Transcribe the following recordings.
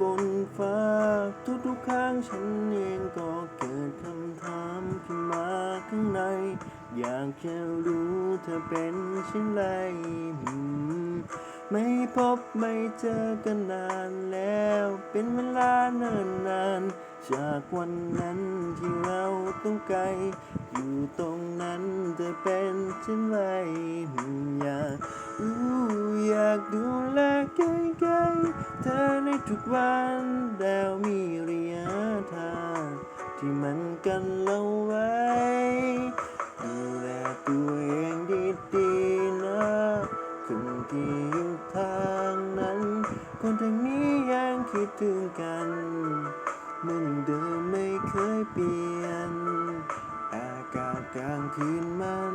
บนฟ้า ทุกๆครั้งฉันเองก็เกิดคำถามขึ้นมาข้างใน อยากจะรู้เธอเป็นเช่นไรอืม ไม่พบไม่เจอกันนานแล้ว เป็นเวลาเนิ่นนานจากวันนั้นที่เราต้องไกล อยู่ตรงนั้นเธอเป็นเช่นไรอืมอยากรู้อยากดูแลใกล้ๆเธอในทุกวันแล้ ถึงกันเหมือนเดิมไม่เคยเปลี่ยน อากาศกลางคืนมัน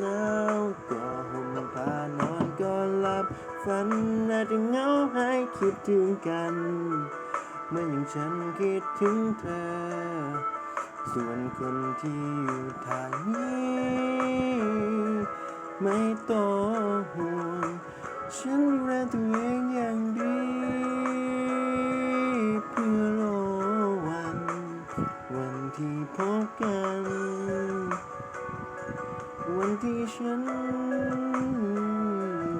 หนาวก็ห่มผ้านอนก็หลับฝันอาจจะเหงาให้คิดถึงกันเหมื่อนอย่างฉันคิดถึงเธอ ส่วนคนที่อยู่ทางนี้ไม่ต้องห่วงฉันดูแลตัวเองอ ที่พบกัน วันที่ฉัน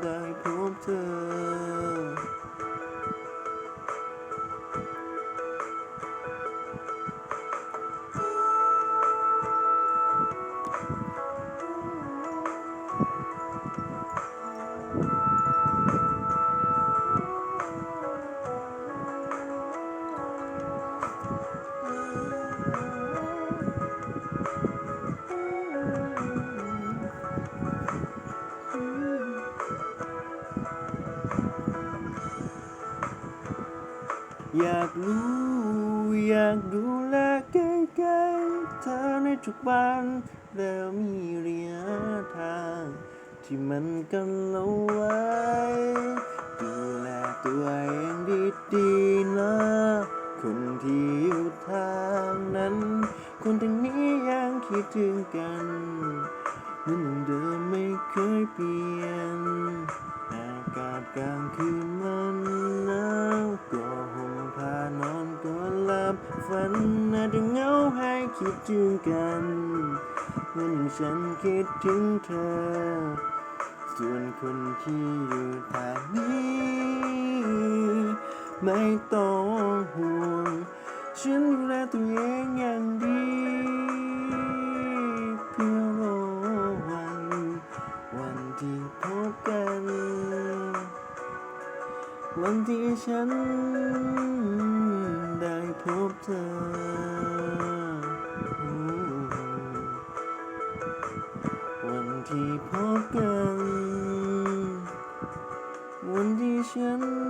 ได้พบเธอ อยากรู้ อยากดูแลใกล้ๆเธอในทุกวันแล้วมีระยะทาง ที่มันกันเราไว้ ดูแลตัวเองดีๆนะคนที่อยู่ทางนั้น คนทางนี้ยังคิดถึงกันเหมือนเดิมไม่เคยเปลี่ยน อากาศกลางคืนมัน ฝันอาจจะเหงาให้คิดถึงกันเหมื่อนฉันคิดถึงเธอ ส่วนคนที่อยู่ทางนี้ ไม่ต้องห่วง ฉันดูแลตัวเองอย่างดีเพื่อรอวัน วันที่พบกัน วันที่ฉัน ได้พบเธอ วันที่พบกัน วันที่ฉัน